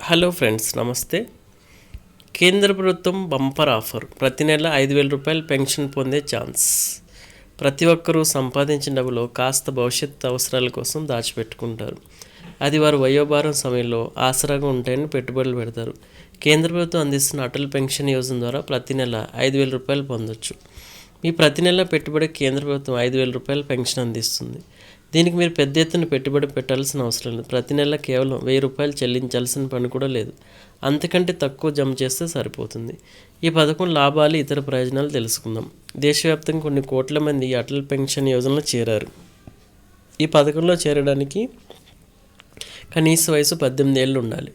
Hello friends నమస్తే. కేంద్ర ప్రభుత్వం బంపర్ ఆఫర్. ప్రతి నెల ఐదు వేల రూపాయలు పెన్షన్ పొందే ఛాన్స్. ప్రతి ఒక్కరూ సంపాదించిన డబ్బులో కాస్త భవిష్యత్ అవసరాల కోసం దాచిపెట్టుకుంటారు. అది వారు వయోభారం సమయంలో ఆసరాగా ఉంటాయని పెట్టుబడులు పెడతారు. కేంద్ర ప్రభుత్వం అందిస్తున్న అటల్ పెన్షన్ యోజన ద్వారా ప్రతి నెల ఐదు వేల రూపాయలు పొందొచ్చు. మీ ప్రతి నెల పెట్టుబడి కేంద్ర ప్రభుత్వం ఐదు వేల రూపాయల పెన్షన్ అందిస్తుంది. దీనికి మీరు పెద్ద ఎత్తున పెట్టుబడి పెట్టాల్సిన అవసరం లేదు. ప్రతి నెల కేవలం వెయ్యి రూపాయలు చెల్లించాల్సిన పని కూడా లేదు. అంతకంటే తక్కువ జమ చేస్తే సరిపోతుంది. ఈ పథకం లాభాలు ఇతర ప్రయోజనాలు తెలుసుకుందాం. దేశవ్యాప్తంగా కొన్ని కోట్ల మంది అటల్ పెన్షన్ యోజనలో చేరారు. ఈ పథకంలో చేరడానికి కనీస వయసు పద్దెనిమిది ఏళ్ళు ఉండాలి.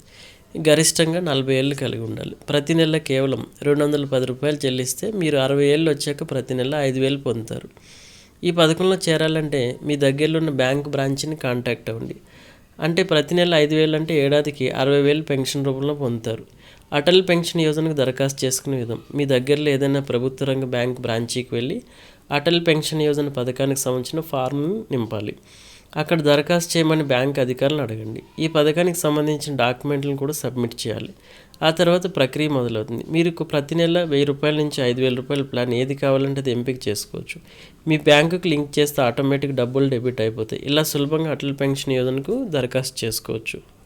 గరిష్టంగా నలభై ఏళ్ళు కలిగి ఉండాలి. ప్రతి నెల కేవలం రెండు వందల పది రూపాయలు చెల్లిస్తే మీరు అరవై ఏళ్ళు వచ్చాక ప్రతి నెల ఐదు వేలు పొందుతారు. ఈ పథకంలో చేరాలంటే మీ దగ్గరలో ఉన్న బ్యాంక్ బ్రాంచ్ని కాంటాక్ట్ అవ్వండి. అంటే ప్రతి నెల ఐదు వేలు అంటే ఏడాదికి అరవై వేలు పెన్షన్ రూపంలో పొందుతారు. అటల్ పెన్షన్ యోజనకు దరఖాస్తు చేసుకునే విధం. మీ దగ్గరలో ఏదైనా ప్రభుత్వ రంగ బ్యాంక్ బ్రాంచీకి వెళ్ళి అటల్ పెన్షన్ యోజన పథకానికి సంబంధించిన ఫార్మ్ను నింపాలి. అక్కడ దరఖాస్తు చేయమని బ్యాంక్ అధికారులను అడగండి. ఈ పథకానికి సంబంధించిన డాక్యుమెంట్లను కూడా సబ్మిట్ చేయాలి. ఆ తర్వాత ప్రక్రియ మొదలవుతుంది. మీరు ప్రతి నెల వెయ్యి రూపాయల నుంచి ఐదు వేల రూపాయల ప్లాన్ ఏది కావాలంటే అది ఎంపిక చేసుకోవచ్చు. మీ బ్యాంకుకు లింక్ చేస్తే ఆటోమేటిక్ డబ్బులు డెబిట్ అయిపోతాయి. ఇలా సులభంగా అటల్ పెన్షన్ యోజనకు దరఖాస్తు చేసుకోవచ్చు.